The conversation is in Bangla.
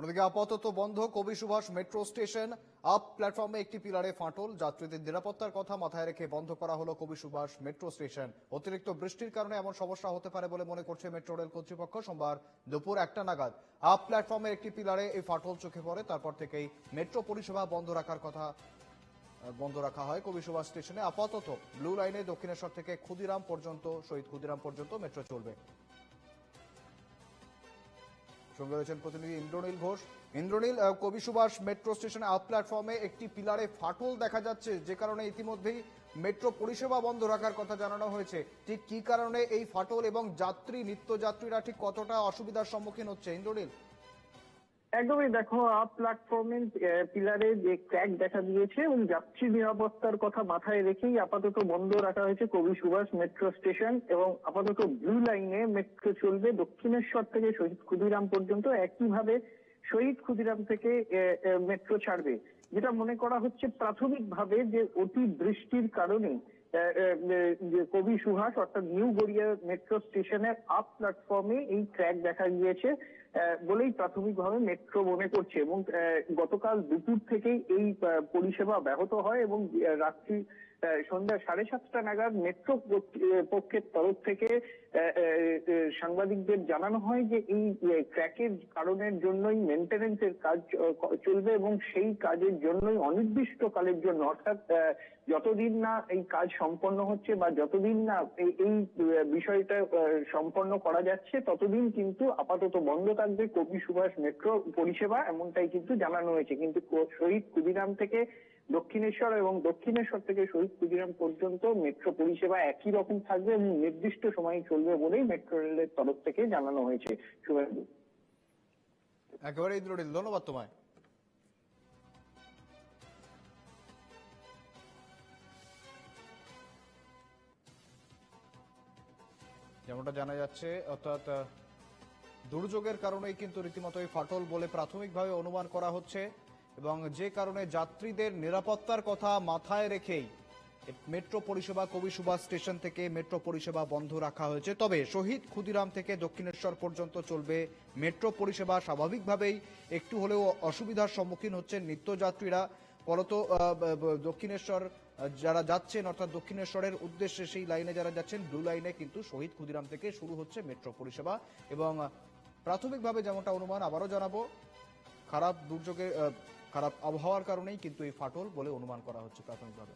অন্যদিকে আপাতত বন্ধ কবি সুভাষ মেট্রো স্টেশন। আপ প্ল্যাটফর্মে একটি পিলারে ফাটল। যাত্রীদের নিরাপত্তার কথা মাথায় রেখে বন্ধ করা হলো কবি সুভাষ মেট্রো স্টেশন। অতিরিক্ত বৃষ্টির কারণে এমন সমস্যা হতে পারে বলে মনে করছে মেট্রো রেল কর্তৃপক্ষ। সোমবার দুপুর একটা নাগাদ আপ প্ল্যাটফর্মের একটি পিলারে এই ফাটল চোখে পড়ে। তারপর থেকেই মেট্রো পরিষেবা বন্ধ রাখার কথা বন্ধ রাখা হয় কবি সুভাষ স্টেশনে। আপাতত ব্লু লাইনে দক্ষিণেশ্বর থেকে ক্ষুদিরাম পর্যন্ত, শহীদ ক্ষুদিরাম পর্যন্ত মেট্রো চলবে। সঙ্গে রয়েছেন প্রতিনিধি ইন্দ্রনীল ঘোষ। ইন্দ্রনীল কবি সুভাষ মেট্রো স্টেশনে আপ প্ল্যাটফর্মে একটি পিলারে ফাটল দেখা যাচ্ছে, যে কারণে ইতিমধ্যেই মেট্রো পরিষেবা বন্ধ রাখার কথা জানানো হয়েছে। ঠিক কি কারণে এই ফাটল এবং যাত্রী নিত্য যাত্রীরা ঠিক কতটা অসুবিধার সম্মুখীন হচ্ছে? ইন্দ্রনীল? একদমই দেখো, আপ প্ল্যাটফর্মে পিলারে যে ক্র্যাক দেখা দিয়েছে এবং যাত্রী নিরাপত্তার কথা মাথায় রেখেই আপাতত বন্ধ রাখা হয়েছে কবি সুভাষ মেট্রো স্টেশন এবং আপাতত ব্লু লাইনে মেট্রো চলবে দক্ষিণেশ্বর থেকে শহীদ ক্ষুদিরাম পর্যন্ত। একইভাবে শহীদ ক্ষুদিরাম থেকে মেট্রো ছাড়বে। যেটা মনে করা হচ্ছে প্রাথমিকভাবে যে অতি বৃষ্টির কারণে কবি সুহাস অর্থাৎ নিউ গড়িয়া মেট্রো স্টেশনের আপ প্ল্যাটফর্মে এই ট্র্যাক দেখা গিয়েছে বলেই প্রাথমিকভাবে মেট্রো মনে করছে এবং গতকাল দুপুর থেকেই এই পরিষেবা ব্যাহত হয় এবং রাত্রি সন্ধ্যা সাড়ে সাতটা নাগাদ মেট্রো পক্ষ- পক্ষের তরফ থেকে সাংবাদিকদের জানানো হয় যে এই ক্র্যাকের কারণের জন্যই মেনটেনেন্সের কাজ চলবে এবং সেই কাজের জন্যই অনির্দিষ্টকালের জন্য, অর্থাৎ যতদিন না এই কাজ সম্পন্ন হচ্ছে বা যতদিন না এই বিষয়টা সম্পন্ন করা যাচ্ছে, ততদিন কিন্তু আপাতত বন্ধ থাকবে কবি সুভাষ মেট্রো পরিষেবা, এমনটাই কিন্তু জানানো হয়েছে। কিন্তু শহীদ ক্ষুদিরাম থেকে দক্ষিণেশ্বর এবং দক্ষিণেশ্বর থেকে শহীদ ক্ষুদিরাম পর্যন্ত মেট্রো পরিষেবা একই রকম থাকবে এবং নির্দিষ্ট সময় চলবে বলেই মেট্রো রেলের তরফ থেকে জানানো হয়েছে। শুভেন্দু। একেবারে ইন্দ্রনীল ধন্যবাদ তোমায়। যেমনটা জানা যাচ্ছে, অর্থাৎ দুর্যোগের কারণেই কিন্তু রীতিমতো এই ফাটল বলে প্রাথমিকভাবে অনুমান করা হচ্ছে। এবং যে কারণে যাত্রীদের নিরাপত্তার কথা মাথায় রেখেই মেট্রো পরিষেবা কবি সুভাষ স্টেশন থেকে মেট্রো পরিষেবা বন্ধ রাখা হয়েছে। তবে শহীদ ক্ষুদিরাম থেকে দক্ষিণেশ্বর পর্যন্ত চলবে মেট্রো পরিষেবা। স্বাভাবিকভাবেই একটু হলেও অসুবিধার সম্মুখীন হচ্ছেন নিত্যযাত্রীরা। ফলত দক্ষিণেশ্বর যারা যাচ্ছেন, অর্থাৎ দক্ষিণেশ্বরের উদ্দেশ্যে সেই লাইনে যারা যাচ্ছেন, ব্লু লাইনে কিন্তু শহীদ ক্ষুদিরাম থেকে শুরু হচ্ছে মেট্রো পরিষেবা। এবং প্রাথমিকভাবে যেমনটা অনুমান, আবারও জানাব, খারাপ দুর্যোগে খারাপ আবহাওয়ার কারণেই কিন্তু এই ফাটল বলে অনুমান করা হচ্ছে প্রাথমিকভাবে।